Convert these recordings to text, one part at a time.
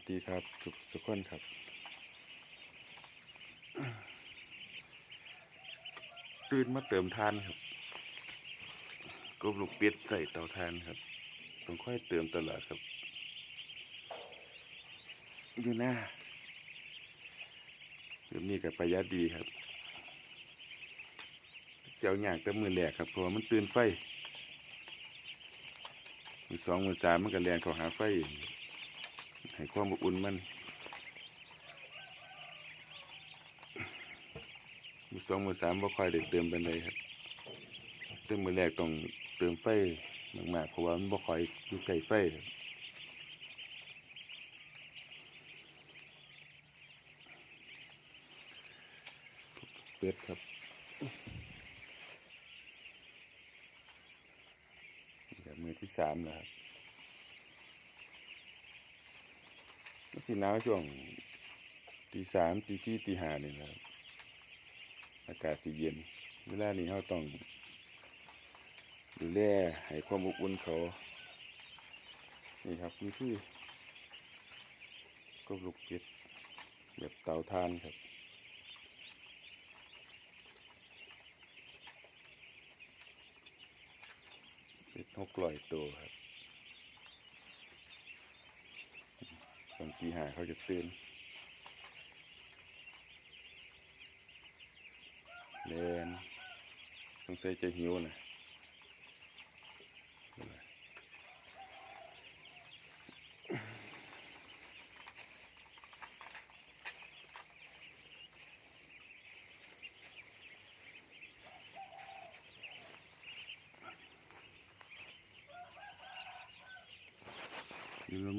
วัสดีครับทุกทุกคนครับตื่นมาเติมทานครับกบลูกเป็ดใส่เตาทานครับ ต้องค่อยเติมตลอดครับ อยู่หน้าเดี๋ยวนี้กับประหยัดดีครับ เจ้าอย่างแต่มือแหลกครับเพราะมันตื่นไฟมือสองมือสามมันก็แรงเขาหาไฟ ให้ความอบอุ่นมันมือสองมือสามบ่ค่อยได้เติมเป็นไรครับเติมมือแรกต้องเติมไฟมากๆเพราะว่ามันบ่ค่อยอยู่ใกล้ไฟครับเป็ดครับนี่ครับมือที่สามแล้วครับ มัน สิหนาวช่วงตีสามตีสี่ตีห้านี่นะครับอากาศสิเย็น เวลานี้เราต้องดูแลให้ความอบอุ่นเขา นี่ครับนี่คือกบลูกเป็ดแบบเตาถ่านครับเป็ดหกร้อยตัวครับ ตอนตีห้าเขาจะตื่นเล่นสงสัยจหิวนะ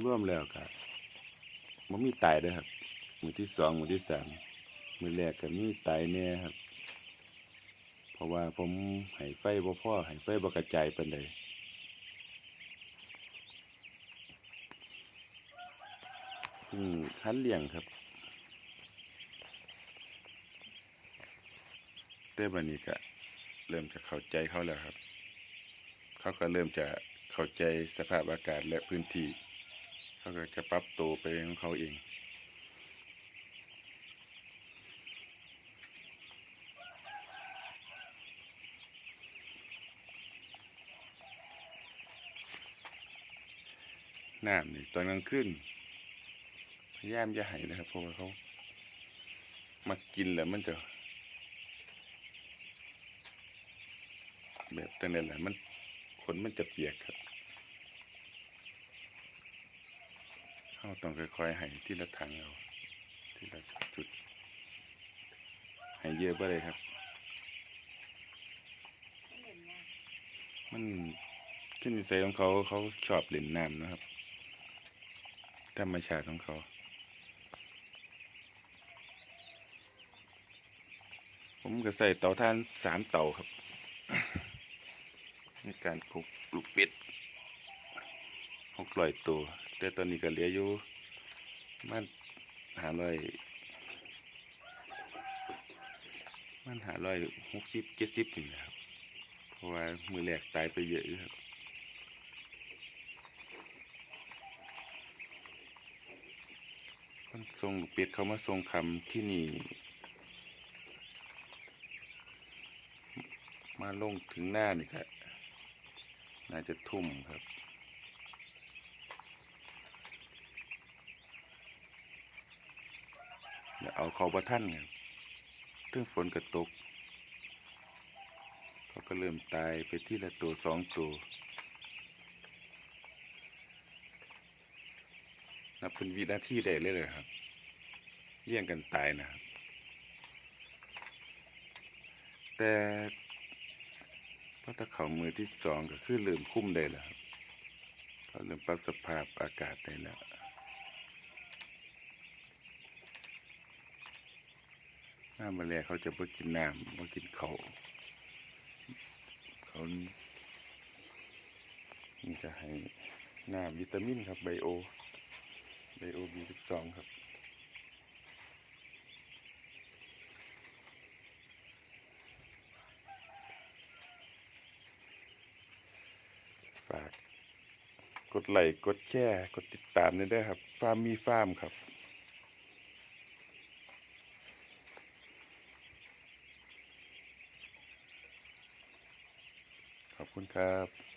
รวมๆแล้วครับ มันมีตายด้วยครับ มือที่สองมือที่สามมือแรกก็มีตายแน่ครับ เพราะว่าผมให้ไฟบ่พ่อให้ไฟบ่กระจายปานใดเพิ่งคันเลี้ยงครับแต่บัดนี้ก็เริ่มจะเข้าใจเขาแล้วครับ เขาก็เริ่มจะเข้าใจสภาพอากาศและพื้นที่ เขาก็จะปรับตัวไปของเขาเองน้ำนี่ตอนกลางคืนพยายามจะให้นะครับเพราะว่าเขามากินแล้วมันจะแบบตั้งแต่แหละมันขนมันจะเปียกครับ เขาต้องค่อยๆให้ที่ละถังเอาที่ละจุด ให้เยอะไปเลยครับ มันขึ้นนิสัยของเขาเขาชอบเล่นน้ำนะครับธรรมชาติของเขาผมก็ใส่เตาถ่านสามเตาครับ ในการกบลูกเป็ดหกร้อยตัว แต่ตอนนี้ก็เหลืออยู่มันหาร้อยมันหาร้อยหกสิบเจ็ดสิบนี่และครับเพราะว่ามือแรกตายไปเยอะครับคนทรงลูกเป็ดเขามาทรงคำที่นี่ มาลงถึงหน้านี่ครับน่าจะทุ่มครับ เอาเขาประท่านครับเรื่องฝนกระตก เขาก็เริ่มตายไปที่ละตัวสองตัว นับเป็นวินาทีได้เลยเลยครับเลี่ยงกันตายนะครับ แต่พอถ้าเขามือที่สองก็คือเริ่มคุ้มได้แล้วครับเขาเริ่มปรับสภาพอากาศได้แล้ว น้ำมาแลเขาจะบ่กินน้ำบ่กินเขาเขานี่จะให้น้ำวิตามินครับไบโอไบโอบีสิบสองครับฝากกดไลค์กดแชร์กดติดตามนี่ด้วยครับฟาร์มมีฟาร์มครับ คุณครับ